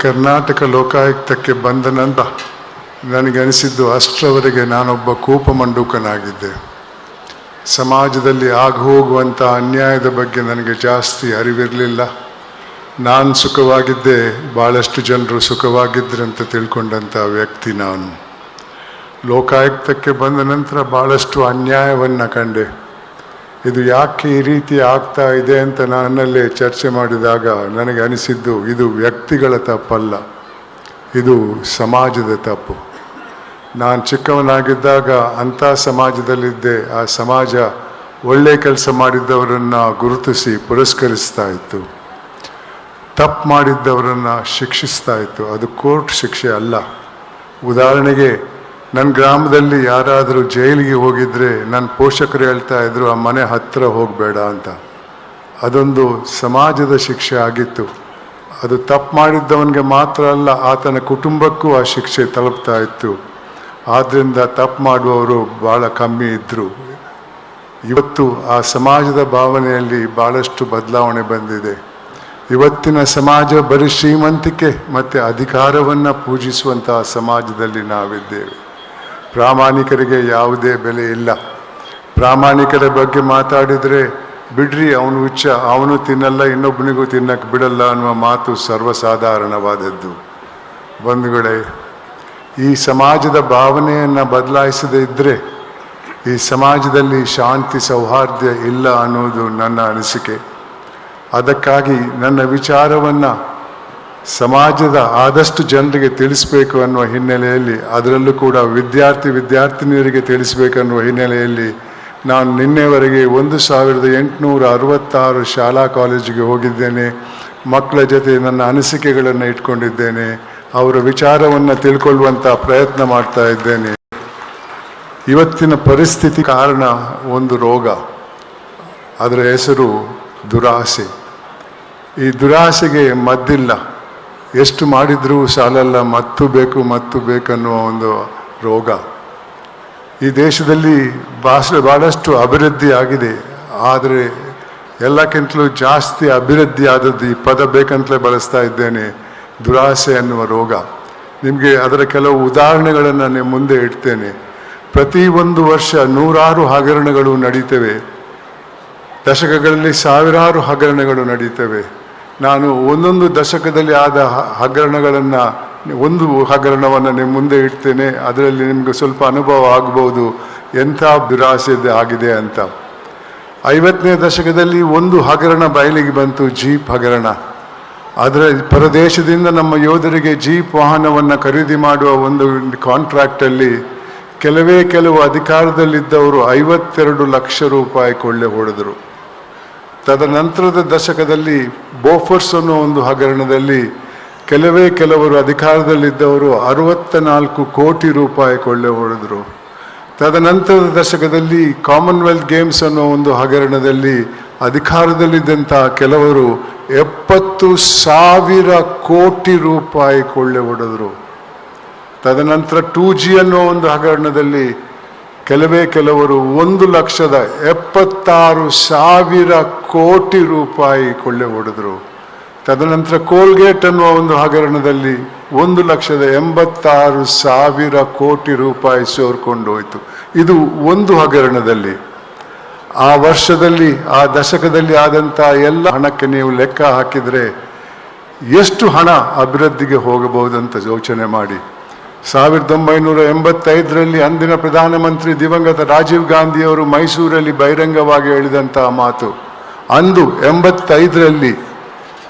ಕರ್ನಾಟಕ ಲೋಕಾಯುಕ್ತಕ್ಕೆ ಬಂದ ನಂತರ ನನಗನಿಸಿದ್ದು ಅಷ್ಟರವರೆಗೆ ನಾನೊಬ್ಬ ಕೂಪಮಂಡೂಕನಾಗಿದ್ದೆ ಸಮಾಜದಲ್ಲಿ ಹೋಗುವಂಥ ಅನ್ಯಾಯದ ಬಗ್ಗೆ ನನಗೆ ಜಾಸ್ತಿ ಅರಿವಿರಲಿಲ್ಲ. ನಾನು ಸುಖವಾಗಿದ್ದೆ ಭಾಳಷ್ಟು ಜನರು ಸುಖವಾಗಿದ್ದರು ಅಂತ ತಿಳ್ಕೊಂಡಂಥ ವ್ಯಕ್ತಿ ನಾನು. ಲೋಕಾಯುಕ್ತಕ್ಕೆ ಬಂದ ನಂತರ ಭಾಳಷ್ಟು ಅನ್ಯಾಯವನ್ನು ಕಂಡೆ. ಇದು ಯಾಕೆ ಈ ರೀತಿ ಆಗ್ತಾ ಇದೆ ಅಂತ ನನ್ನಲ್ಲೇ ಚರ್ಚೆ ಮಾಡಿದಾಗ ನನಗೆ ಅನಿಸಿದ್ದು, ಇದು ವ್ಯಕ್ತಿಗಳ ತಪ್ಪಲ್ಲ. ಇದು ಸಮಾಜದ ತಪ್ಪು. ನಾನು ಚಿಕ್ಕವನಾಗಿದ್ದಾಗ ಅಂಥ ಸಮಾಜದಲ್ಲಿದ್ದೆ. ಆ ಸಮಾಜ ಒಳ್ಳೆ ಕೆಲಸ ಮಾಡಿದ್ದವರನ್ನು ಗುರುತಿಸಿ ಪುರಸ್ಕರಿಸ್ತಾ ಇತ್ತು. ತಪ್ಪು ಮಾಡಿದ್ದವರನ್ನು ಶಿಕ್ಷಿಸ್ತಾ ಇತ್ತು. ಅದು ಕೋರ್ಟ್ ಶಿಕ್ಷೆ ಅಲ್ಲ. ಉದಾಹರಣೆಗೆ ನನ್ನ ಗ್ರಾಮದಲ್ಲಿ ಯಾರಾದರೂ ಜೈಲಿಗೆ ಹೋಗಿದ್ರೆ ನನ್ನ ಪೋಷಕರು ಹೇಳ್ತಾ ಇದ್ರು, ಆ ಮನೆ ಹತ್ತಿರ ಹೋಗಬೇಡ ಅಂತ. ಅದೊಂದು ಸಮಾಜದ ಶಿಕ್ಷೆ ಆಗಿತ್ತು. ಅದು ತಪ್ಪು ಮಾಡಿದ್ದವನಿಗೆ ಮಾತ್ರ ಅಲ್ಲ, ಆತನ ಕುಟುಂಬಕ್ಕೂ ಆ ಶಿಕ್ಷೆ ತಲುಪ್ತಾ ಇತ್ತು. ಆದ್ದರಿಂದ ತಪ್ಪು ಮಾಡುವವರು ಭಾಳ ಕಮ್ಮಿ ಇದ್ದರು ಇವತ್ತು ಆ ಸಮಾಜದ ಭಾವನೆಯಲ್ಲಿ ಭಾಳಷ್ಟು ಬದಲಾವಣೆ ಬಂದಿದೆ. ಇವತ್ತಿನ ಸಮಾಜ ಬರೀ ಶ್ರೀಮಂತಿಕೆ ಮತ್ತು ಅಧಿಕಾರವನ್ನು ಪೂಜಿಸುವಂತಹ ಸಮಾಜದಲ್ಲಿ ನಾವಿದ್ದೇವೆ. ಪ್ರಾಮಾಣಿಕರಿಗೆ ಯಾವುದೇ ಬೆಲೆ ಇಲ್ಲ. ಪ್ರಾಮಾಣಿಕರ ಬಗ್ಗೆ ಮಾತಾಡಿದರೆ, ಬಿಡ್ರಿ ಅವನು ಹುಚ್ಚ, ಅವನು ತಿನ್ನಲ್ಲ, ಇನ್ನೊಬ್ಬನಿಗೂ ತಿನ್ನಕ್ಕೆ ಬಿಡಲ್ಲ ಅನ್ನುವ ಮಾತು ಸರ್ವಸಾಧಾರಣವಾದದ್ದು. ಬಂಧುಗಳೇ, ಈ ಸಮಾಜದ ಭಾವನೆಯನ್ನು ಬದಲಾಯಿಸದೇ ಇದ್ದರೆ ಈ ಸಮಾಜದಲ್ಲಿ ಶಾಂತಿ ಸೌಹಾರ್ದ ಇಲ್ಲ ಅನ್ನೋದು ನನ್ನ ಅನಿಸಿಕೆ. ಅದಕ್ಕಾಗಿ ನನ್ನ ವಿಚಾರವನ್ನು ಸಮಾಜದ ಆದಷ್ಟು ಜನರಿಗೆ ತಿಳಿಸಬೇಕು ಅನ್ನುವ ಹಿನ್ನೆಲೆಯಲ್ಲಿ, ಅದರಲ್ಲೂ ಕೂಡ ವಿದ್ಯಾರ್ಥಿ ವಿದ್ಯಾರ್ಥಿನಿಯರಿಗೆ ತಿಳಿಸಬೇಕನ್ನುವ ಹಿನ್ನೆಲೆಯಲ್ಲಿ ನಾನು ನಿನ್ನೆವರೆಗೆ ಒಂದು ಸಾವಿರದ ಎಂಟುನೂರ ಅರವತ್ತಾರು ಶಾಲಾ ಕಾಲೇಜಿಗೆ ಹೋಗಿದ್ದೇನೆ. ಮಕ್ಕಳ ಜೊತೆ ನನ್ನ ಅನಿಸಿಕೆಗಳನ್ನು ಇಟ್ಕೊಂಡಿದ್ದೇನೆ. ಅವರ ವಿಚಾರವನ್ನು ತಿಳ್ಕೊಳ್ಳುವಂಥ ಪ್ರಯತ್ನ ಮಾಡ್ತಾ ಇದ್ದೇನೆ. ಇವತ್ತಿನ ಪರಿಸ್ಥಿತಿ ಕಾರಣ ಒಂದು ರೋಗ. ಅದರ ಹೆಸರು ದುರಾಸೆ. ಈ ದುರಾಸೆಗೆ ಮದ್ದಿಲ್ಲ. ಎಷ್ಟು ಮಾಡಿದ್ರೂ ಸಾಲಲ್ಲ, ಮತ್ತು ಬೇಕು, ಮತ್ತು ಬೇಕನ್ನುವ ಒಂದು ರೋಗ. ಈ ದೇಶದಲ್ಲಿ ಭಾಷೆ ಭಾಳಷ್ಟು ಅಭಿವೃದ್ಧಿ ಆಗಿದೆ. ಆದರೆ ಎಲ್ಲಕ್ಕಿಂತಲೂ ಜಾಸ್ತಿ ಅಭಿವೃದ್ಧಿ ಆದದ್ದು ಈ ಪದ ಬೇಕಂತಲೇ ಬಳಸ್ತಾ ಇದ್ದೇನೆ, ದುರಾಸೆ ಅನ್ನುವ ರೋಗ. ನಿಮಗೆ ಅದರ ಕೆಲವು ಉದಾಹರಣೆಗಳನ್ನು ನಾನು ಮುಂದೆ ಇಡ್ತೇನೆ. ಪ್ರತಿ ಒಂದು ವರ್ಷ ನೂರಾರು ಹಗರಣಗಳು ನಡೀತವೆ. ದಶಕಗಳಲ್ಲಿ ಸಾವಿರಾರು ಹಗರಣಗಳು ನಡೀತವೆ. ನಾನು ಒಂದೊಂದು ದಶಕದಲ್ಲಿ ಆದ ಹಗರಣಗಳನ್ನು, ಒಂದು ಹಗರಣವನ್ನು ನಿಮ್ಮ ಮುಂದೆ ಇಡ್ತೇನೆ, ಅದರಲ್ಲಿ ನಿಮಗೆ ಸ್ವಲ್ಪ ಅನುಭವ ಆಗಬಹುದು ಎಂಥ ದುರಾಸೆ ಆಗಿದೆ ಅಂತ. ಐವತ್ತನೇ ದಶಕದಲ್ಲಿ ಒಂದು ಹಗರಣ ಬಯಲಿಗೆ ಬಂತು, ಜೀಪ್ ಹಗರಣ. ಅದರ ಪರದೇಶದಿಂದ ನಮ್ಮ ಯೋಧರಿಗೆ ಜೀಪ್ ವಾಹನವನ್ನು ಖರೀದಿ ಮಾಡುವ ಒಂದು ಕಾಂಟ್ರಾಕ್ಟಲ್ಲಿ ಕೆಲವೇ ಕೆಲವು ಅಧಿಕಾರದಲ್ಲಿದ್ದವರು ಐವತ್ತೆರಡು ಲಕ್ಷ ರೂಪಾಯಿ ಕೊಳ್ಳೆ ಹೊಡೆದರು. ತದನಂತರದ ದಶಕದಲ್ಲಿ ಬೋಫರ್ಸ್ ಅನ್ನೋ ಒಂದು ಹಗರಣದಲ್ಲಿ ಕೆಲವೇ ಕೆಲವರು ಅಧಿಕಾರದಲ್ಲಿದ್ದವರು ಅರವತ್ತ ನಾಲ್ಕು ಕೋಟಿ ರೂಪಾಯಿ ಕೊಳ್ಳೆ ಹೊಡೆದರು. ತದನಂತರದ ದಶಕದಲ್ಲಿ ಕಾಮನ್ವೆಲ್ತ್ ಗೇಮ್ಸ್ ಅನ್ನೋ ಒಂದು ಹಗರಣದಲ್ಲಿ ಅಧಿಕಾರದಲ್ಲಿದ್ದಂಥ ಕೆಲವರು ಎಪ್ಪತ್ತು ಸಾವಿರ ಕೋಟಿ ರೂಪಾಯಿ ಕೊಳ್ಳೆ ಹೊಡೆದರು. ತದನಂತರ ಟೂ ಜಿ ಅನ್ನೋ ಒಂದು ಹಗರಣದಲ್ಲಿ ಕೆಲವೇ ಕೆಲವರು ಒಂದು ಲಕ್ಷದ ಎಪ್ಪತ್ತಾರು ಸಾವಿರ ಕೋಟಿ ರೂಪಾಯಿ ಕೊಳ್ಳೆ ಹೊಡೆದರು. ತದನಂತರ ಕೋಲ್ಗೇಟ್ ಅನ್ನುವ ಒಂದು ಹಗರಣದಲ್ಲಿ ಒಂದು ಲಕ್ಷದ ಎಂಬತ್ತಾರು ಸಾವಿರ ಕೋಟಿ ರೂಪಾಯಿ ಸೋರ್ಕೊಂಡು ಹೋಯಿತು. ಇದು ಒಂದು ಹಗರಣದಲ್ಲಿ. ಆ ವರ್ಷದಲ್ಲಿ, ಆ ದಶಕದಲ್ಲಿ ಆದಂಥ ಎಲ್ಲ ಹಣಕ್ಕೆ ನೀವು ಲೆಕ್ಕ ಹಾಕಿದರೆ ಎಷ್ಟು ಹಣ ಅಭಿವೃದ್ಧಿಗೆ ಹೋಗಬಹುದಂತ ಯೋಚನೆ ಮಾಡಿ. ಸಾವಿರದ ಒಂಬೈನೂರ ಎಂಬತ್ತೈದರಲ್ಲಿ ಅಂದಿನ ಪ್ರಧಾನಮಂತ್ರಿ ದಿವಂಗತ ರಾಜೀವ್ ಗಾಂಧಿಯವರು ಮೈಸೂರಲ್ಲಿ ಬಹಿರಂಗವಾಗಿ ಹೇಳಿದಂತಹ ಮಾತು. ಅಂದು ಎಂಬತ್ತೈದರಲ್ಲಿ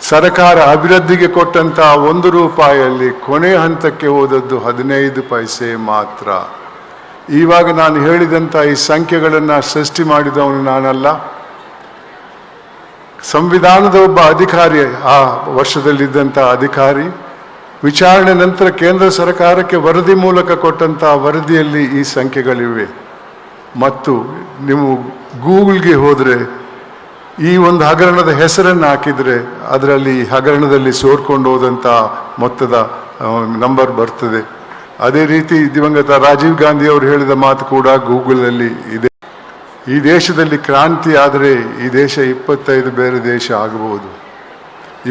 ಸರಕಾರ ಅಭಿವೃದ್ಧಿಗೆ ಕೊಟ್ಟಂತಹ ಒಂದು ರೂಪಾಯಿಯಲ್ಲಿ ಕೊನೆ ಹಂತಕ್ಕೆ ಹೋದದ್ದು ಹದಿನೈದು ಪೈಸೆ ಮಾತ್ರ. ಇವಾಗ ನಾನು ಹೇಳಿದಂಥ ಈ ಸಂಖ್ಯೆಗಳನ್ನು ಸೃಷ್ಟಿ ಮಾಡಿದವನು ನಾನಲ್ಲ. ಸಂವಿಧಾನದ ಒಬ್ಬ ಅಧಿಕಾರಿ, ಆ ವರ್ಷದಲ್ಲಿದ್ದಂಥ ಅಧಿಕಾರಿ ವಿಚಾರಣೆ ನಂತರ ಕೇಂದ್ರ ಸರ್ಕಾರಕ್ಕೆ ವರದಿ ಮೂಲಕ ಕೊಟ್ಟಂಥ ವರದಿಯಲ್ಲಿ ಈ ಸಂಖ್ಯೆಗಳಿವೆ. ಮತ್ತು ನೀವು ಗೂಗಲ್ಗೆ ಹೋದರೆ ಈ ಒಂದು ಹಗರಣದ ಹೆಸರನ್ನು ಹಾಕಿದರೆ ಅದರಲ್ಲಿ ಹಗರಣದಲ್ಲಿ ಸೋರ್ಕೊಂಡು ಹೋದಂಥ ಮೊತ್ತದ ನಂಬರ್ ಬರ್ತದೆ. ಅದೇ ರೀತಿ ದಿವಂಗತ ರಾಜೀವ್ ಗಾಂಧಿ ಅವರು ಹೇಳಿದ ಮಾತು ಕೂಡ ಗೂಗಲಲ್ಲಿ ಇದೆ. ಈ ದೇಶದಲ್ಲಿ ಕ್ರಾಂತಿ ಆದರೆ ಈ ದೇಶ ಇಪ್ಪತ್ತೈದು ಬೇರೆ ದೇಶ ಆಗಬಹುದು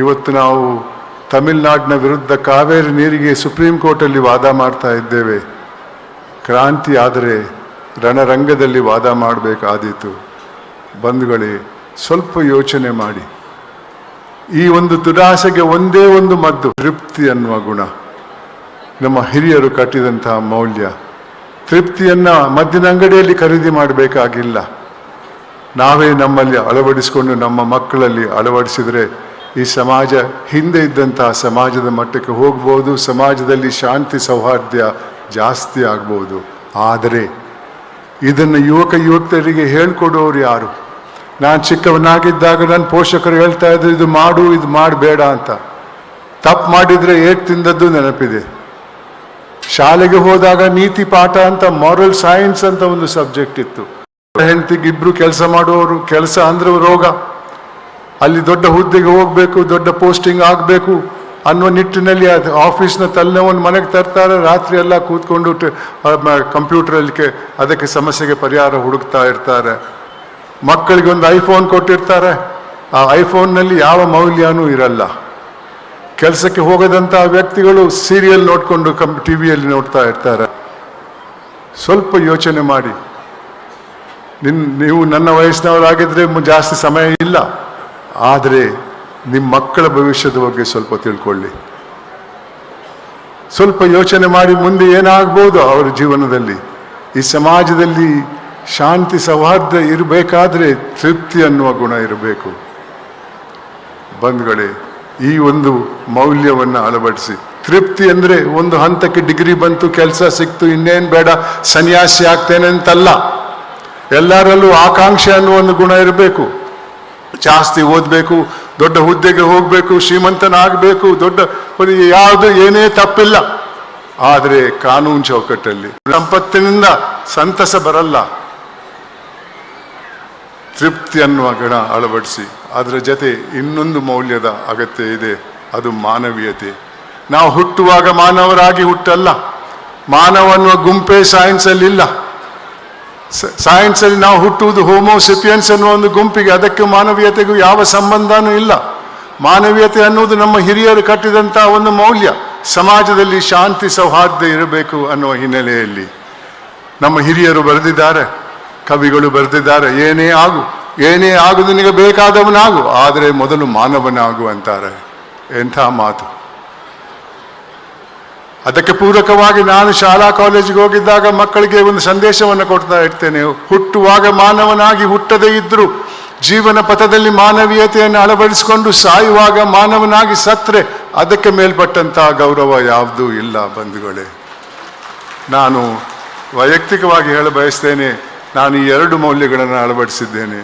ಇವತ್ತು ನಾವು ತಮಿಳುನಾಡಿನ ವಿರುದ್ಧ ಕಾವೇರಿ ನೀರಿಗೆ ಸುಪ್ರೀಂ ಕೋರ್ಟಲ್ಲಿ ವಾದ ಮಾಡ್ತಾ ಇದ್ದೇವೆ. ಕ್ರಾಂತಿ ಆದರೆ ರಣರಂಗದಲ್ಲಿ ವಾದ ಮಾಡಬೇಕಾದೀತು. ಬಂಧುಗಳೇ, ಸ್ವಲ್ಪ ಯೋಚನೆ ಮಾಡಿ. ಈ ಒಂದು ದುರಾಸೆಗೆ ಒಂದೇ ಒಂದು ಮದ್ದು, ತೃಪ್ತಿ ಅನ್ನುವ ಗುಣ. ನಮ್ಮ ಹಿರಿಯರು ಕಟ್ಟಿದಂತಹ ಮೌಲ್ಯ. ತೃಪ್ತಿಯನ್ನು ಮದ್ದಿನ ಅಂಗಡಿಯಲ್ಲಿ ಖರೀದಿ ಮಾಡಬೇಕಾಗಿಲ್ಲ. ನಾವೇ ನಮ್ಮಲ್ಲಿ ಅಳವಡಿಸಿಕೊಂಡು ನಮ್ಮ ಮಕ್ಕಳಲ್ಲಿ ಅಳವಡಿಸಿದರೆ ಈ ಸಮಾಜ ಹಿಂದೆ ಇದ್ದಂತಹ ಸಮಾಜದ ಮಟ್ಟಕ್ಕೆ ಹೋಗ್ಬೋದು, ಸಮಾಜದಲ್ಲಿ ಶಾಂತಿ ಸೌಹಾರ್ದ ಜಾಸ್ತಿ ಆಗ್ಬೋದು. ಆದರೆ ಇದನ್ನು ಯುವಕ ಯುವಕರಿಗೆ ಹೇಳ್ಕೊಡೋರು ಯಾರು? ನಾನು ಚಿಕ್ಕವನಾಗಿದ್ದಾಗ ನನ್ನ ಪೋಷಕರು ಹೇಳ್ತಾ ಇದ್ರು, ಇದು ಮಾಡು, ಇದು ಮಾಡಬೇಡ ಅಂತ. ತಪ್ಪು ಮಾಡಿದರೆ ಏಟ್ ತಿಂದದ್ದು ನೆನಪಿದೆ. ಶಾಲೆಗೆ ಹೋದಾಗ ನೀತಿ ಪಾಠ ಅಂತ ಮಾರಲ್ ಸೈನ್ಸ್ ಅಂತ ಒಂದು ಸಬ್ಜೆಕ್ಟ್ ಇತ್ತು. ಹೆಂಡತಿಗಿಬ್ರು ಕೆಲಸ ಮಾಡುವವರು, ಕೆಲಸ ಅಂದ್ರೆ ರೋಗ. ಅಲ್ಲಿ ದೊಡ್ಡ ಹುದ್ದೆಗೆ ಹೋಗಬೇಕು, ದೊಡ್ಡ ಪೋಸ್ಟಿಂಗ್ ಆಗಬೇಕು ಅನ್ನೋ ನಿಟ್ಟಿನಲ್ಲಿ ಅದು ಆಫೀಸ್ನ ತಲೆನೋವನ್ನು ಮನೆಗೆ ತರ್ತಾರೆ, ರಾತ್ರಿ ಎಲ್ಲ ಕೂತ್ಕೊಂಡು ಕಂಪ್ಯೂಟರಲ್ಲಿ ಅದಕ್ಕೆ ಸಮಸ್ಯೆಗೆ ಪರಿಹಾರ ಹುಡುಕ್ತಾ ಇರ್ತಾರೆ. ಮಕ್ಕಳಿಗೆ ಒಂದು ಐಫೋನ್ ಕೊಟ್ಟಿರ್ತಾರೆ. ಆ ಐಫೋನ್ನಲ್ಲಿ ಯಾವ ಮೌಲ್ಯನೂ ಇರಲ್ಲ. ಕೆಲಸಕ್ಕೆ ಹೋಗದಂತಹ ವ್ಯಕ್ತಿಗಳು ಸೀರಿಯಲ್ ನೋಡಿಕೊಂಡು ಕಂ ಟಿ ವಿಯಲ್ಲಿ ನೋಡ್ತಾ ಇರ್ತಾರೆ. ಸ್ವಲ್ಪ ಯೋಚನೆ ಮಾಡಿ. ನಿನ್, ನೀವು ನನ್ನ ವಯಸ್ಸಿನವರಾಗಿದ್ದರೆ ಜಾಸ್ತಿ ಸಮಯ ಇಲ್ಲ. ಆದರೆ ನಿಮ್ಮ ಮಕ್ಕಳ ಭವಿಷ್ಯದ ಬಗ್ಗೆ ಸ್ವಲ್ಪ ತಿಳ್ಕೊಳ್ಳಿ. ಸ್ವಲ್ಪ ಯೋಚನೆ ಮಾಡಿ ಮುಂದೆ ಏನಾಗ್ಬೋದು ಅವರ ಜೀವನದಲ್ಲಿ. ಈ ಸಮಾಜದಲ್ಲಿ ಶಾಂತಿ, ಸೌಹಾರ್ದ ಇರಬೇಕಾದ್ರೆ ತೃಪ್ತಿ ಅನ್ನುವ ಗುಣ ಇರಬೇಕು. ಬಂಧುಗಳೇ ಈ ಒಂದು ಮೌಲ್ಯವನ್ನು ಅಳವಡಿಸಿ. ತೃಪ್ತಿ ಅಂದರೆ ಒಂದು ಹಂತಕ್ಕೆ ಡಿಗ್ರಿ ಬಂತು, ಕೆಲಸ ಸಿಕ್ತು, ಇನ್ನೇನು ಬೇಡ, ಸನ್ಯಾಸಿ ಆಗ್ತೇನೆ ಅಂತಲ್ಲ. ಎಲ್ಲರಲ್ಲೂ ಆಕಾಂಕ್ಷೆ ಅನ್ನುವ ಒಂದು ಗುಣ ಇರಬೇಕು. ಜಾಸ್ತಿ ಓದಬೇಕು, ದೊಡ್ಡ ಹುದ್ದೆಗೆ ಹೋಗಬೇಕು, ಶ್ರೀಮಂತನಾಗಬೇಕು, ದೊಡ್ಡ ಯಾವುದು ಏನೇ ತಪ್ಪಿಲ್ಲ. ಆದರೆ ಕಾನೂನು ಚೌಕಟ್ಟಲ್ಲಿ ಸಂಪತ್ತಿನಿಂದ ಸಂತಸ ಬರಲ್ಲ. ತೃಪ್ತಿ ಅನ್ನುವ ಗಣ ಅಳವಡಿಸಿ, ಅದರ ಜೊತೆ ಇನ್ನೊಂದು ಮೌಲ್ಯದ ಅಗತ್ಯ ಇದೆ, ಅದು ಮಾನವೀಯತೆ. ನಾವು ಹುಟ್ಟುವಾಗ ಮಾನವರಾಗಿ ಹುಟ್ಟಲ್ಲ. ಮಾನವ ಅನ್ನುವ ಗುಂಪೇ ಸೈನ್ಸಲ್ಲಿ ಇಲ್ಲ ಸೈನ್ಸ್ ಅಲ್ಲಿ ನಾವು ಹುಟ್ಟುವುದು ಹೋಮೋಸಿಪಿಯನ್ಸ್ ಅನ್ನುವ ಒಂದು ಗುಂಪಿಗೆ ಅದಕ್ಕೆ ಮಾನವೀಯತೆಗೂ ಯಾವ ಸಂಬಂಧನೂ ಇಲ್ಲ. ಮಾನವೀಯತೆ ಅನ್ನುವುದು ನಮ್ಮ ಹಿರಿಯರು ಕಟ್ಟಿದಂಥ ಒಂದು ಮೌಲ್ಯ. ಸಮಾಜದಲ್ಲಿ ಶಾಂತಿ ಸೌಹಾರ್ದ ಇರಬೇಕು ಅನ್ನುವ ಹಿನ್ನೆಲೆಯಲ್ಲಿ ನಮ್ಮ ಹಿರಿಯರು ಬರೆದಿದ್ದಾರೆ, ಕವಿಗಳು ಬರೆದಿದ್ದಾರೆ, ಏನೇ ಆಗು ಏನೇ ಆಗು ನಿನಗೆ ಬೇಕಾದವನಾಗು, ಆದರೆ ಮೊದಲು ಮಾನವನಾಗು ಅಂತಾರೆ. ಎಂಥ ಮಾತು. ಅದಕ್ಕೆ ಪೂರಕವಾಗಿ ನಾನು ಶಾಲಾ ಕಾಲೇಜಿಗೆ ಹೋಗಿದ್ದಾಗ ಮಕ್ಕಳಿಗೆ ಒಂದು ಸಂದೇಶವನ್ನು ಕೊಡ್ತಾ ಇರ್ತೇನೆ. ಹುಟ್ಟುವಾಗ ಮಾನವನಾಗಿ ಹುಟ್ಟದೇ ಇದ್ದರೂ ಜೀವನ ಪಥದಲ್ಲಿ ಮಾನವೀಯತೆಯನ್ನು ಅಳವಡಿಸಿಕೊಂಡು ಸಾಯುವಾಗ ಮಾನವನಾಗಿ ಸತ್ರೆ, ಅದಕ್ಕೆ ಮೇಲ್ಪಟ್ಟಂತಹ ಗೌರವ ಯಾವುದೂ ಇಲ್ಲ ಬಂಧುಗಳೇ. ನಾನು ವೈಯಕ್ತಿಕವಾಗಿ ಹೇಳ ಬಯಸ್ತೇನೆ ನಾನು ಈ ಎರಡು ಮೌಲ್ಯಗಳನ್ನು ಅಳವಡಿಸಿದ್ದೇನೆ.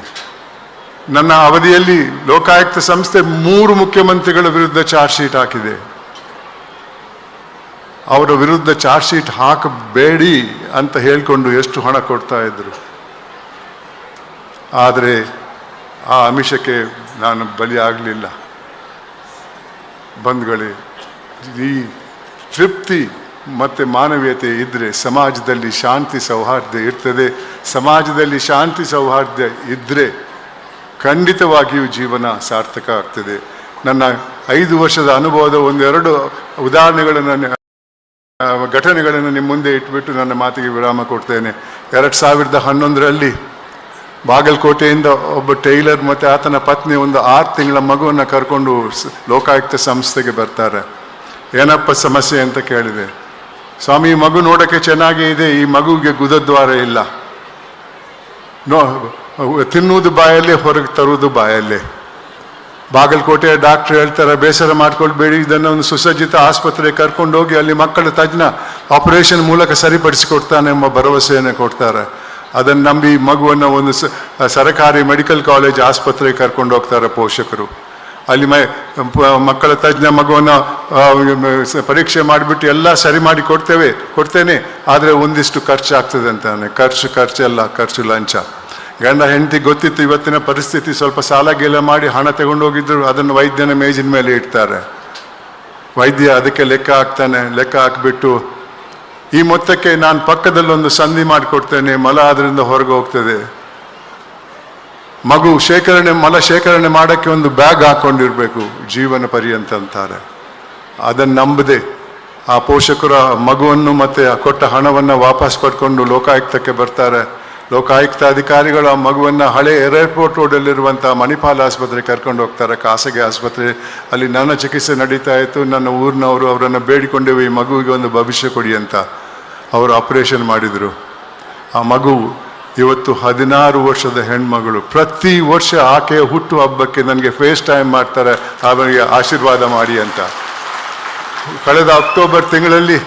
ನನ್ನ ಅವಧಿಯಲ್ಲಿ ಲೋಕಾಯುಕ್ತ ಸಂಸ್ಥೆ ಮೂರು ಮುಖ್ಯಮಂತ್ರಿಗಳ ವಿರುದ್ಧ ಚಾರ್ಜ್ ಶೀಟ್ ಹಾಕಿದೆ. ಅವರ ವಿರುದ್ಧ ಚಾರ್ಜ್ ಶೀಟ್ ಹಾಕಬೇಡಿ ಅಂತ ಹೇಳಿಕೊಂಡು ಎಷ್ಟು ಹಣ ಕೊಡ್ತಾ ಇದ್ರು. ಆದರೆ ಆ ಅಮಿಷಕ್ಕೆ ನಾನು ಬಲಿಯಾಗಲಿಲ್ಲ ಬಂಧುಗಳೇ, ಈ ತೃಪ್ತಿ ಮತ್ತು ಮಾನವೀಯತೆ ಇದ್ದರೆ ಸಮಾಜದಲ್ಲಿ ಶಾಂತಿ ಸೌಹಾರ್ದ ಇರ್ತದೆ. ಸಮಾಜದಲ್ಲಿ ಶಾಂತಿ ಸೌಹಾರ್ದ ಇದ್ದರೆ ಖಂಡಿತವಾಗಿಯೂ ಜೀವನ ಸಾರ್ಥಕ ಆಗ್ತದೆ. ನನ್ನ ಐದು ವರ್ಷದ ಅನುಭವದ ಒಂದೆರಡು ಉದಾಹರಣೆಗಳನ್ನು ಘಟನೆಗಳನ್ನು ನಿಮ್ಮ ಮುಂದೆ ಇಟ್ಬಿಟ್ಟು ನನ್ನ ಮಾತಿಗೆ ವಿರಾಮ ಕೊಡ್ತೇನೆ. ಎರಡು ಸಾವಿರದ ಹನ್ನೊಂದರಲ್ಲಿ ಬಾಗಲಕೋಟೆಯಿಂದ ಒಬ್ಬ ಟೈಲರ್ ಮತ್ತು ಆತನ ಪತ್ನಿ ಒಂದು ಆರು ತಿಂಗಳ ಮಗುವನ್ನು ಕರ್ಕೊಂಡು ಲೋಕಾಯುಕ್ತ ಸಂಸ್ಥೆಗೆ ಬರ್ತಾರೆ. ಏನಪ್ಪ ಸಮಸ್ಯೆ ಅಂತ ಕೇಳಿದೆ. ಸ್ವಾಮಿ, ಈ ಮಗು ನೋಡೋಕ್ಕೆ ಚೆನ್ನಾಗೇ ಇದೆ, ಈ ಮಗುವಿಗೆ ಗುದದ್ವಾರ ಇಲ್ಲ. ನೋ, ತಿನ್ನುವುದು ಬಾಯಲ್ಲೇ, ಹೊರಗೆ ತರುವುದು ಬಾಯಲ್ಲೇ. ಬಾಗಲಕೋಟೆಯ ಡಾಕ್ಟರ್ ಹೇಳ್ತಾರೆ, ಬೇಸರ ಮಾಡ್ಕೊಳ್ಬೇಡಿ, ಇದನ್ನು ಒಂದು ಸುಸಜ್ಜಿತ ಆಸ್ಪತ್ರೆಗೆ ಕರ್ಕೊಂಡು ಹೋಗಿ ಅಲ್ಲಿ ಮಕ್ಕಳ ತಜ್ಞ ಆಪರೇಷನ್ ಮೂಲಕ ಸರಿಪಡಿಸಿಕೊಡ್ತಾನೆ ಎಂಬ ಭರವಸೆಯನ್ನು ಕೊಡ್ತಾರೆ. ಅದನ್ನು ನಂಬಿ ಮಗುವನ್ನು ಒಂದು ಸರಕಾರಿ ಮೆಡಿಕಲ್ ಕಾಲೇಜ್ ಆಸ್ಪತ್ರೆಗೆ ಕರ್ಕೊಂಡು ಹೋಗ್ತಾರೆ ಪೋಷಕರು. ಅಲ್ಲಿ ಮಕ್ಕಳ ತಜ್ಞ ಮಗುವನ್ನು ಪರೀಕ್ಷೆ ಮಾಡಿಬಿಟ್ಟು ಎಲ್ಲ ಸರಿ ಮಾಡಿ ಕೊಡ್ತೇವೆ, ಕೊಡ್ತೇನೆ, ಆದರೆ ಒಂದಿಷ್ಟು ಖರ್ಚು ಆಗ್ತದೆ ಅಂತಾನೆ. ಖರ್ಚು ಖರ್ಚೆಲ್ಲ ಖರ್ಚು, ಲಂಚ. ಗಂಡ ಹೆಂಡತಿ ಗೊತ್ತಿತ್ತು ಇವತ್ತಿನ ಪರಿಸ್ಥಿತಿ, ಸ್ವಲ್ಪ ಸಾಲ ಗೀಲ ಮಾಡಿ ಹಣ ತಗೊಂಡು ಹೋಗಿದ್ರು ಅದನ್ನು ವೈದ್ಯನ ಮೇಜಿನ ಮೇಲೆ ಇಡ್ತಾರೆ. ವೈದ್ಯ ಅದಕ್ಕೆ ಲೆಕ್ಕ ಹಾಕ್ತಾನೆ, ಲೆಕ್ಕ ಹಾಕ್ಬಿಟ್ಟು, ಈ ಮೊತ್ತಕ್ಕೆ ನಾನು ಪಕ್ಕದಲ್ಲೊಂದು ಸಂಧಿ ಮಾಡಿಕೊಡ್ತೇನೆ, ಮಲ ಅದರಿಂದ ಹೊರಗೆ ಹೋಗ್ತದೆ. ಮಗು ಶೇಖರಣೆ, ಮಲ ಶೇಖರಣೆ ಮಾಡೋಕ್ಕೆ ಒಂದು ಬ್ಯಾಗ್ ಹಾಕೊಂಡಿರಬೇಕು, ಜೀವನ ಪರ್ಯಂತ ಅಂತಾರೆ. ಅದನ್ನು ನಂಬದೆ, ಆ ಪೋಷಕರ ಮಗುವನ್ನು ಮತ್ತೆ ಕೊಟ್ಟ ಹಣವನ್ನು ವಾಪಸ್ ಪಡ್ಕೊಂಡು ಲೋಕಾಯುಕ್ತಕ್ಕೆ ಬರ್ತಾರೆ. ಲೋಕಾಯುಕ್ತ ಅಧಿಕಾರಿಗಳು ಆ ಮಗುವನ್ನು ಹಳೆ ಏರ್ಪೋರ್ಟ್ ರೋಡಲ್ಲಿರುವಂಥ ಮಣಿಪಾಲ್ ಆಸ್ಪತ್ರೆಗೆ ಕರ್ಕೊಂಡು ಹೋಗ್ತಾರೆ. ಖಾಸಗಿ ಆಸ್ಪತ್ರೆ ಅಲ್ಲಿ ನನ್ನ ಚಿಕಿತ್ಸೆ ನಡೀತಾ ಇತ್ತು. ನನ್ನ ಊರಿನವರು ಅವರನ್ನು ಬೇಡಿಕೊಂಡೆವು, ಈ ಮಗುವಿಗೆ ಒಂದು ಭವಿಷ್ಯ ಕೊಡಿ ಅಂತ ಅವರು ಆಪರೇಷನ್ ಮಾಡಿದರು. ಆ ಮಗು ಇವತ್ತು ಹದಿನಾರು ವರ್ಷದ ಹೆಣ್ಮಗಳು. ಪ್ರತಿ ವರ್ಷ ಆಕೆಯ ಹುಟ್ಟು ಹಬ್ಬಕ್ಕೆ ನನಗೆ ಫೇಸ್ ಟೈಮ್ ಮಾಡ್ತಾರೆ. ಅವನಿಗೆ ಆಶೀರ್ವಾದ ಮಾಡಿ ಅಂತ. ಕಳೆದ ಅಕ್ಟೋಬರ್ ತಿಂಗಳಲ್ಲಿ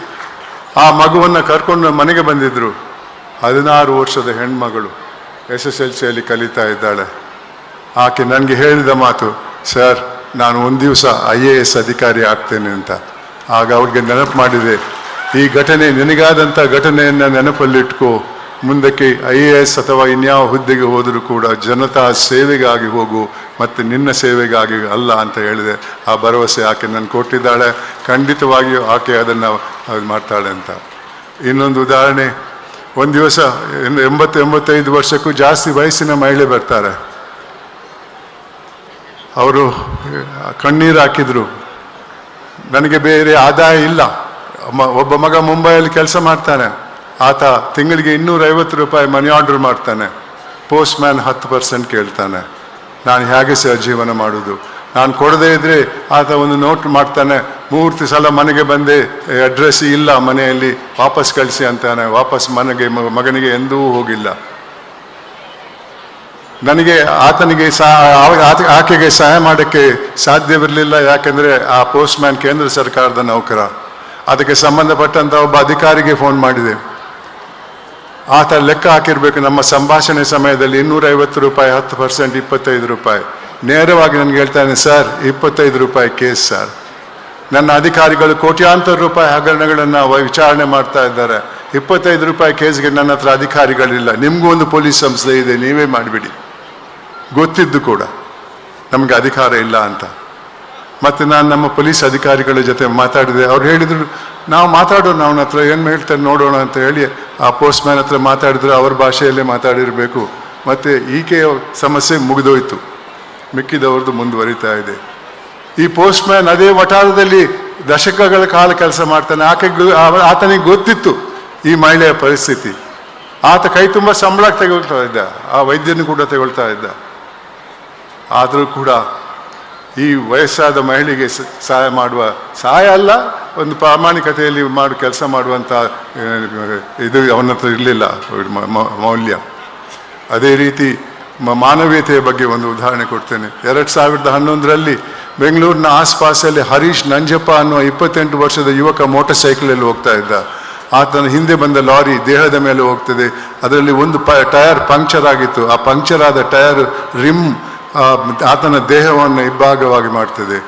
ಆ ಮಗುವನ್ನು ಕರ್ಕೊಂಡು ಮನೆಗೆ ಬಂದಿದ್ದರು ಹದಿನಾರು ವರ್ಷದ ಹೆಣ್ಮಗಳು ಎಸ್ ಎಸ್ ಎಲ್ ಸಿಯಲ್ಲಿ ಕಲಿತಾ ಇದ್ದಾಳೆ. ಆಕೆ ನನಗೆ ಹೇಳಿದ ಮಾತು, ಸರ್, ನಾನು ಒಂದು ದಿವಸ ಐ ಎ ಎಸ್ ಅಧಿಕಾರಿ ಆಗ್ತೇನೆ ಅಂತ. ಆಗ ಅವ್ರಿಗೆ ನೆನಪು ಮಾಡಿದೆ, ಈ ಘಟನೆ ನಿನಗಾದಂಥ ಘಟನೆಯನ್ನು ನೆನಪಲ್ಲಿಟ್ಕೋ. ಮುಂದಕ್ಕೆ ಐ ಎ ಎಸ್ ಅಥವಾ ಇನ್ಯಾವ ಹುದ್ದೆಗೆ ಹೋದರೂ ಕೂಡ ಜನತಾ ಸೇವೆಗಾಗಿ ಹೋಗು ಮತ್ತು ನಿನ್ನ ಸೇವೆಗಾಗಿ ಅಲ್ಲ ಅಂತ ಹೇಳಿದೆ. ಆ ಭರವಸೆ ಆಕೆ ನಾನು ಕೊಟ್ಟಿದ್ದಾಳೆ. ಖಂಡಿತವಾಗಿಯೂ ಆಕೆ ಅದನ್ನು ಅದು ಮಾಡ್ತಾಳೆ ಅಂತ. ಇನ್ನೊಂದು ಉದಾಹರಣೆ ಒಂದು ದಿವಸ ಎಂಬತ್ತು, ಎಂಬತ್ತೈದು ವರ್ಷಕ್ಕೂ ಜಾಸ್ತಿ ವಯಸ್ಸಿನ ಮಹಿಳೆ ಬರ್ತಾರೆ. ಅವರು ಕಣ್ಣೀರು ಹಾಕಿದ್ರು. ನನಗೆ ಬೇರೆ ಆದಾಯ ಇಲ್ಲ. ಒಬ್ಬ ಮಗ ಮುಂಬೈಯಲ್ಲಿ ಕೆಲಸ ಮಾಡ್ತಾನೆ. ಆತ ತಿಂಗಳಿಗೆ ಇನ್ನೂರೈವತ್ತು ರೂಪಾಯಿ ಮನಿ ಆರ್ಡರ್ ಮಾಡ್ತಾನೆ. ಪೋಸ್ಟ್ ಮ್ಯಾನ್ ಹತ್ತು ಪರ್ಸೆಂಟ್ ಕೇಳ್ತಾನೆ. ನಾನು ಹೇಗೆ ಸಹ ಜೀವನ ಮಾಡೋದು? ನಾನು ಕೊಡದೇ ಇದ್ರೆ ಆತ ಒಂದು ನೋಟ್ ಮಾಡ್ತಾನೆ, ಮೂರ್ತಿ ಸಲ ಮನೆಗೆ ಬಂದೆ ಅಡ್ರೆಸ್ ಇಲ್ಲ ಮನೆಯಲ್ಲಿ, ವಾಪಸ್ ಕಳಿಸಿ ಅಂತಾನೆ ವಾಪಸ್ ಮನೆಗೆ ಮಗನಿಗೆ ಎಂದೂ ಹೋಗಿಲ್ಲ. ನನಗೆ ಆತನಿಗೆ ಸಹ ಆಕೆಗೆ ಸಹಾಯ ಮಾಡೋಕ್ಕೆ ಸಾಧ್ಯವಿರಲಿಲ್ಲ, ಯಾಕೆಂದರೆ ಆ ಪೋಸ್ಟ್ ಮ್ಯಾನ್ ಕೇಂದ್ರ ಸರ್ಕಾರದ ನೌಕರ. ಅದಕ್ಕೆ ಸಂಬಂಧಪಟ್ಟಂಥ ಒಬ್ಬ ಅಧಿಕಾರಿಗೆ ಫೋನ್ ಮಾಡಿದೆ. ಆತ ಲೆಕ್ಕ ಹಾಕಿರ್ಬೇಕು, ನಮ್ಮ ಸಂಭಾಷಣೆ ಸಮಯದಲ್ಲಿ ಇನ್ನೂರೈವತ್ತು ರೂಪಾಯಿ, ಹತ್ತು ಪರ್ಸೆಂಟ್ ಇಪ್ಪತ್ತೈದು ರೂಪಾಯಿ. ನೇರವಾಗಿ ನನಗೆ ಹೇಳ್ತಾನೆ, ಸರ್, ಇಪ್ಪತ್ತೈದು ರೂಪಾಯಿ ಕೇಸ್, ಸರ್. ನನ್ನ ಅಧಿಕಾರಿಗಳು ಕೋಟ್ಯಾಂತರ ರೂಪಾಯಿ ಹಗರಣಗಳನ್ನು ವಿಚಾರಣೆ ಮಾಡ್ತಾ ಇದ್ದಾರೆ. ಇಪ್ಪತ್ತೈದು ರೂಪಾಯಿ ಕೇಸ್ಗೆ ನನ್ನ ಹತ್ರ ಅಧಿಕಾರಿಗಳಿಲ್ಲ. ನಿಮಗೂ ಒಂದು ಪೊಲೀಸ್ ಸಂಸ್ಥೆ ಇದೆ, ನೀವೇ ಮಾಡಿಬಿಡಿ. ಗೊತ್ತಿದ್ದು ಕೂಡ ನಮಗೆ ಅಧಿಕಾರ ಇಲ್ಲ ಅಂತ. ಮತ್ತು ನಾನು ನಮ್ಮ ಪೊಲೀಸ್ ಅಧಿಕಾರಿಗಳ ಜೊತೆ ಮಾತಾಡಿದೆ. ಅವ್ರು ಹೇಳಿದರು, ನಾವು ಮಾತಾಡೋಣ, ಅವನ ಹತ್ರ ಏನು ಹೇಳ್ತಾರೆ ನೋಡೋಣ ಅಂತ ಹೇಳಿ ಆ ಪೋಸ್ಟ್ ಮ್ಯಾನ್ ಹತ್ರ ಮಾತಾಡಿದ್ರು. ಅವ್ರ ಭಾಷೆಯಲ್ಲೇ ಮಾತಾಡಿರಬೇಕು. ಮತ್ತು ಈಕೆಯ ಸಮಸ್ಯೆ ಮುಗಿದೋಯ್ತು. ಮಿಕ್ಕಿದವ್ರದ್ದು ಮುಂದುವರಿತಾ ಇದೆ. ಈ ಪೋಸ್ಟ್ ಮ್ಯಾನ್ ಅದೇ ವಠಾರದಲ್ಲಿ ದಶಕಗಳ ಕಾಲ ಕೆಲಸ ಮಾಡ್ತಾನೆ. ಆಕೆ ಆತನಿಗೆ ಗೊತ್ತಿತ್ತು ಈ ಮಹಿಳೆಯ ಪರಿಸ್ಥಿತಿ. ಆತ ಕೈ ತುಂಬ ಸಂಬಳ ತೆಗೊಳ್ತಾ ಇದ್ದ. ಆ ವೈದ್ಯನು ಕೂಡ ತಗೊಳ್ತಾ ಇದ್ದ. ಆದರೂ ಕೂಡ ಈ ವಯಸ್ಸಾದ ಮಹಿಳೆಗೆ ಸಹಾಯ ಮಾಡುವ, ಸಹಾಯ ಅಲ್ಲ, ಒಂದು ಪ್ರಾಮಾಣಿಕತೆಯಲ್ಲಿ ಮಾಡಿ, ಕೆಲಸ ಮಾಡುವಂಥ ಇದು ಅವನ ಹತ್ರ ಇರಲಿಲ್ಲ ಮೌಲ್ಯ. ಅದೇ ರೀತಿ ಮಾನವೀಯತೆಯ ಬಗ್ಗೆ ಒಂದು ಉದಾಹರಣೆ ಕೊಡ್ತೇನೆ. ಎರಡು ಸಾವಿರದ ಹನ್ನೊಂದರಲ್ಲಿ ಬೆಂಗಳೂರಿನ ಆಸ್ಪಾಸಲ್ಲಿ ಹರೀಶ್ ನಂಜಪ್ಪ ಅನ್ನುವ ಇಪ್ಪತ್ತೆಂಟು ವರ್ಷದ ಯುವಕ ಮೋಟರ್ ಸೈಕಲಲ್ಲಿ ಹೋಗ್ತಾ ಇದ್ದ. ಆತನ ಹಿಂದೆ ಬಂದ ಲಾರಿ ದೇಹದ ಮೇಲೆ ಹೋಗ್ತದೆ. ಅದರಲ್ಲಿ ಒಂದು ಪ ಟಯರ್ ಪಂಕ್ಚರ್ ಆಗಿತ್ತು. ಆ ಪಂಕ್ಚರ್ ಆದ ಟಯರ್ ರಿಮ್ ಆತನ ದೇಹವನ್ನು ಇಬ್ಬಾಗವಾಗಿ ಮಾಡ್ತದೆ.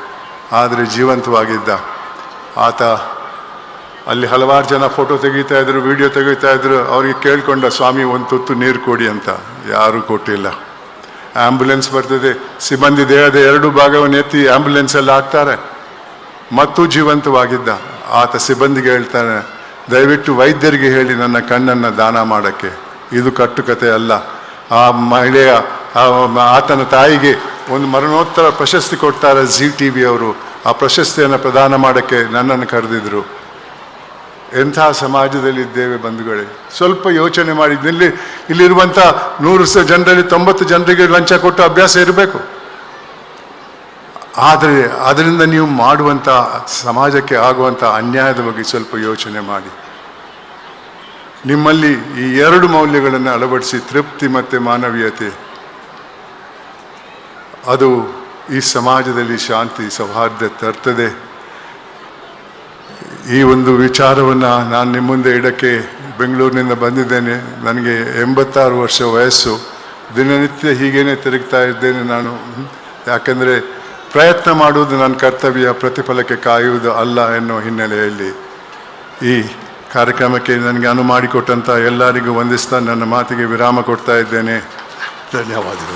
ಆದರೆ ಜೀವಂತವಾಗಿದ್ದ. ಆತ ಅಲ್ಲಿ ಹಲವಾರು ಜನ ಫೋಟೋ ತೆಗಿತಾ ಇದ್ರು ವಿಡಿಯೋ ತೆಗಿತಾ ಇದ್ರು. ಅವ್ರಿಗೆ ಕೇಳಿಕೊಂಡ, ಸ್ವಾಮಿ, ಒಂದು ತುತ್ತು ನೀರು ಕೊಡಿ ಅಂತ. ಯಾರೂ ಕೊಟ್ಟಿಲ್ಲ. ಆಂಬ್ಯುಲೆನ್ಸ್ ಬರ್ತದೆ. ಸಿಬ್ಬಂದಿ ದೇಹದ ಎರಡು ಭಾಗವನ್ನು ಎತ್ತಿ ಆಂಬ್ಯುಲೆನ್ಸಲ್ಲಿ ಹಾಕ್ತಾರೆ. ಮತ್ತು ಜೀವಂತವಾಗಿದ್ದ. ಆತ ಸಿಬ್ಬಂದಿಗೆ ಹೇಳ್ತಾನೆ, ದಯವಿಟ್ಟು ವೈದ್ಯರಿಗೆ ಹೇಳಿ ನನ್ನ ಕಣ್ಣನ್ನು ದಾನ ಮಾಡೋಕ್ಕೆ. ಇದು ಕಟ್ಟುಕತೆ ಅಲ್ಲ. ಆ ಮಹಿಳೆಯ ಆತನ ತಾಯಿಗೆ ಒಂದು ಮರಣೋತ್ತರ ಪ್ರಶಸ್ತಿ ಕೊಡ್ತಾರೆ ಜಿ ಟಿ ವಿ ಅವರು. ಆ ಪ್ರಶಸ್ತಿಯನ್ನು ಪ್ರದಾನ ಮಾಡೋಕ್ಕೆ ನನ್ನನ್ನು ಕರೆದಿದ್ರು. ಎಂಥ ಸಮಾಜದಲ್ಲಿ ಇದ್ದೇವೆ ಬಂಧುಗಳೇ? ಸ್ವಲ್ಪ ಯೋಚನೆ ಮಾಡಿ. ಇಲ್ಲಿ, ಇಲ್ಲಿರುವಂಥ ನೂರು ಸ ಜನರಲ್ಲಿ ತೊಂಬತ್ತು ಜನರಿಗೆ ಲಂಚ ಕೊಟ್ಟು ಅಭ್ಯಾಸ ಇರಬೇಕು. ಆದರೆ, ಅದರಿಂದ ನೀವು ಮಾಡುವಂಥ, ಸಮಾಜಕ್ಕೆ ಆಗುವಂಥ ಅನ್ಯಾಯದ ಬಗ್ಗೆ ಸ್ವಲ್ಪ ಯೋಚನೆ ಮಾಡಿ. ನಿಮ್ಮಲ್ಲಿ ಈ ಎರಡು ಮೌಲ್ಯಗಳನ್ನು ಅಳವಡಿಸಿ ತೃಪ್ತಿ ಮತ್ತು ಮಾನವೀಯತೆ. ಅದು ಈ ಸಮಾಜದಲ್ಲಿ ಶಾಂತಿ, ಸೌಹಾರ್ದ ತರ್ತದೆ. ಈ ಒಂದು ವಿಚಾರವನ್ನು ನಾನು ನಿಮ್ಮ ಮುಂದೆ ಇಡಕ್ಕೆ ಬೆಂಗಳೂರಿನಿಂದ ಬಂದಿದ್ದೇನೆ. ನನಗೆ ಎಂಬತ್ತಾರು ವರ್ಷ ವಯಸ್ಸು. ದಿನನಿತ್ಯ ಹೀಗೇನೆ ತಿರುಗ್ತಾ ಇದ್ದೇನೆ ನಾನು. ಯಾಕೆಂದರೆ ಪ್ರಯತ್ನ ಮಾಡುವುದು ನನ್ನ ಕರ್ತವ್ಯ, ಪ್ರತಿಫಲಕ್ಕೆ ಕಾಯುವುದು ಅಲ್ಲ ಎನ್ನುವ ಹಿನ್ನೆಲೆಯಲ್ಲಿ ಈ ಕಾರ್ಯಕ್ರಮಕ್ಕೆ ನನಗೆ ಅನು ಮಾಡಿಕೊಟ್ಟಂಥ ಎಲ್ಲರಿಗೂ ವಂದಿಸ್ತಾ ನನ್ನ ಮಾತಿಗೆ ವಿರಾಮ ಕೊಡ್ತಾ ಇದ್ದೇನೆ. ಧನ್ಯವಾದಗಳು.